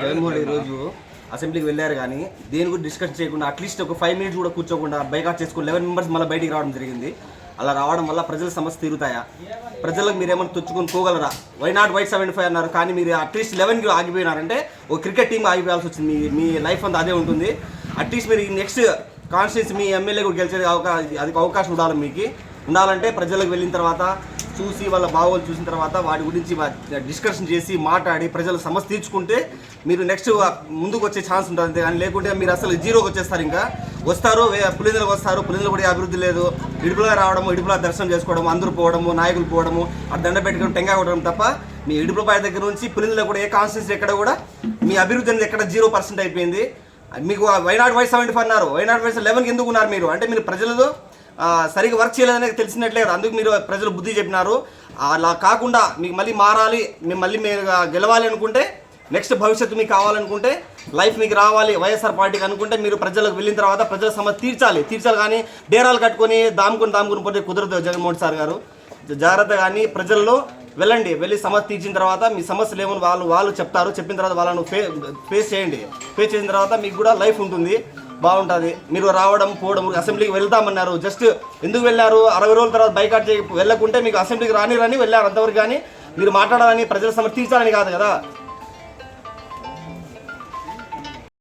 జగన్మోహన్ ఈరోజు అసెంబ్లీకి వెళ్ళారు కానీ దేని గురించి డిస్కస్ చేయకుండా అట్లీస్ట్ ఒక ఫైవ్ మినిట్స్ కూడా కూర్చోకుండా బైకాట్ చేసుకుని లెవెన్ మెంబర్స్ మళ్ళీ బయటికి రావడం జరిగింది. అలా రావడం వల్ల ప్రజల సమస్య తీరుతాయా? ప్రజలకు మీరు ఏమైనా తెచ్చుకొని పోగలరా? Why not white seventy five అన్నారు కానీ మీరు అట్లీస్ట్ లెవెన్కి ఆగిపోయినారంటే ఒక క్రికెట్ టీం ఆగిపోయాల్సి వచ్చింది. మీ మీ లైఫ్ అంతా అదే ఉంటుంది. అట్లీస్ట్ మీరు నెక్స్ట్ కాన్స్టిట్యూన్సీ మీ ఎమ్మెల్యే కూడా గెలిచే అవకాశం అది అవకాశం ఉండాలి మీకు. ఉండాలంటే ప్రజలకు వెళ్ళిన తర్వాత చూసి వాళ్ళ బాగోలు చూసిన తర్వాత వాటి గురించి డిస్కషన్ చేసి మాట్లాడి ప్రజల సమస్య తీర్చుకుంటే మీరు నెక్స్ట్ ముందుకు వచ్చే ఛాన్స్ ఉంటుంది. కానీ లేకుంటే మీరు అసలు జీరోకి వచ్చేస్తారు ఇంకా. వస్తారు పులిందులకు వస్తారు పులిందులు కూడా అభివృద్ధి లేదు. ఇడుపులా రావడము ఇడుపులా దర్శనం చేసుకోవడము అందరూ పోవడము నాయకులు పోవడము ఆ దండ పెట్టుకుని టెంగా కొట్టడం తప్ప మీ ఇడుపులపాయ దగ్గర నుంచి పులిందలో కూడా ఏ కాన్స్టిట్యూన్సీ ఎక్కడ కూడా మీ అభివృద్ధి అనేది ఎక్కడ జీరో పర్సెంట్ అయిపోయింది. మీకు వైనాడు వైస్ సెవెంటీ ఫైవ్ అన్నారు. వైనాడు వైస్ లెవెన్కి ఎందుకు ఉన్నారు మీరు? అంటే మీరు ప్రజలతో సరిగ్గా వర్క్ చేయలేదని తెలిసినట్లే కదా. అందుకు మీరు ప్రజలు బుద్ధి చెప్పినారు. అలా కాకుండా మీకు మళ్ళీ మారాలి మేము మళ్ళీ మీరు గెలవాలి అనుకుంటే నెక్స్ట్ భవిష్యత్తు మీకు కావాలనుకుంటే లైఫ్ మీకు రావాలి వైఎస్ఆర్ పార్టీకి అనుకుంటే మీరు ప్రజలకు వెళ్ళిన తర్వాత ప్రజల సమస్య తీర్చాలి. తీర్చాలి కానీ డేరాలు కట్టుకొని దాముకుని దాముకుని పోతే కుదరదు జగన్మోహన్ సార్ గారు. జాగ్రత్త కానీ ప్రజల్లో వెళ్ళండి. వెళ్ళి సమస్య తీర్చిన తర్వాత మీ సమస్యలు ఏమని వాళ్ళు వాళ్ళు చెప్తారు. చెప్పిన తర్వాత వాళ్ళను ఫే ఫేస్ చేయండి. ఫేస్ చేసిన తర్వాత మీకు కూడా లైఫ్ ఉంటుంది. బాగుంటుంది. మీరు రావడం పోవడం అసెంబ్లీకి వెళ్తామన్నారు. జస్ట్ ఎందుకు వెళ్ళారు? అరవై రోజుల తర్వాత బైకాట్ చేయ వెళ్ళకుంటే మీకు అసెంబ్లీకి రాని రాని వెళ్ళారు అంతవరకు కానీ మీరు మాట్లాడాలని ప్రజల సమస్య తీర్చాలని కాదు కదా.